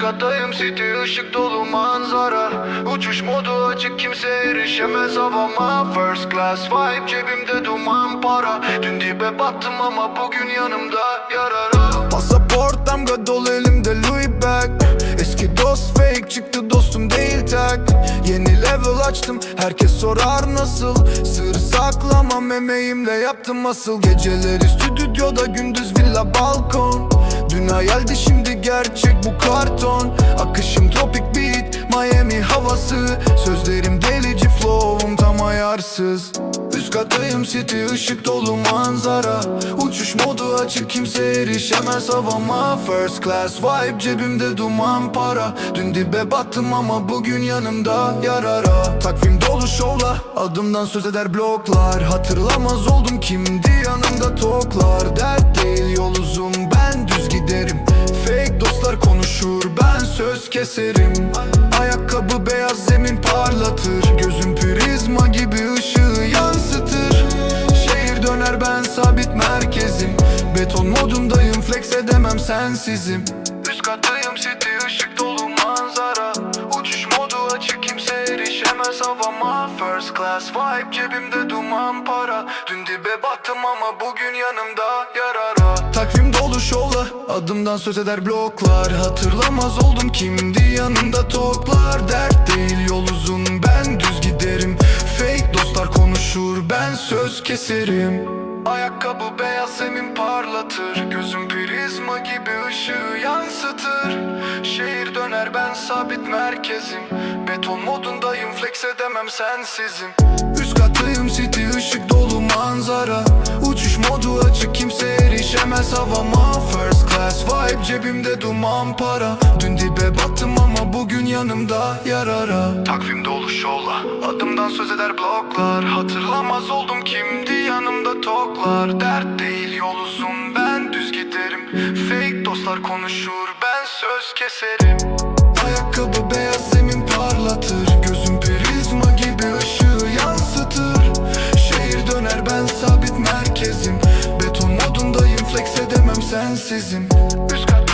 Kattayım city ışık dolu manzara. Uçuş modu açık kimse erişemez havama. First class vibe cebimde duman para. Dün dibe battım ama bugün yanımda yarara Pasaport damga dolu elimde Louis bag. Eski dost fake çıktı dostum değil tak. Yeni level açtım herkes sorar nasıl? Sır saklamam emeğimle yaptım asıl. Geceleri stüdyoda gündüz villa balkon Dün hayaldi şimdi gerçek bu karton. Akışım tropik beat Miami havası. Sözlerim delici flow'um tam ayarsız. Üst kattayım city ışık dolu manzara. Uçuş modu açık kimse erişemez havama. First class vibe cebimde duman para. Dün dibe battım ama bugün yanımda yarara. Takvim dolu şovla adımdan söz eder bloklar. Hatırlamaz oldum kimdi yanımda toklar. Dert değil yol uzun ben giderim. Fake dostlar konuşur ben söz keserim. Ayakkabı beyaz zemin parlatır. Gözüm prizma gibi ışığı yansıtır. Şehir döner ben sabit merkezim. Beton modundayım flex edemem sensizim. Üst kattayım city ışık dolu manzara. Uçuş modu açık kimse erişemez. Havama First class vibe cebimde duman para. Dün dibe battım ama bugün yanımda şovla adımdan söz eder bloklar. Hatırlamaz oldum kimdi yanımda toklar. Dert değil yol uzun ben düz giderim. Fake dostlar konuşur ben söz keserim. Ayakkabı beyaz zemin parlatır. Gözüm prizma gibi ışığı yansıtır. Şehir döner ben sabit merkezim. Beton modundayım flex edemem sensizim. Üst kattayım city ışık dolu manzara. Uçuş modu açık kimse erişemez havama class vibe cebimde duman para. Dün dibe battım ama bugün yanımda yarara. Takvim dolu şovla Adımdan söz eder bloklar. Hatırlamaz oldum kimdi yanımda toklar. Dert değil yol uzun. Ben düz giderim. Fake dostlar konuşur ben söz keserim. Ayakkabı beyaz zemin parlatır. Gözüm prizma gibi ışığı yansıtır. Şehir döner ben sabit sensizim. Üst kat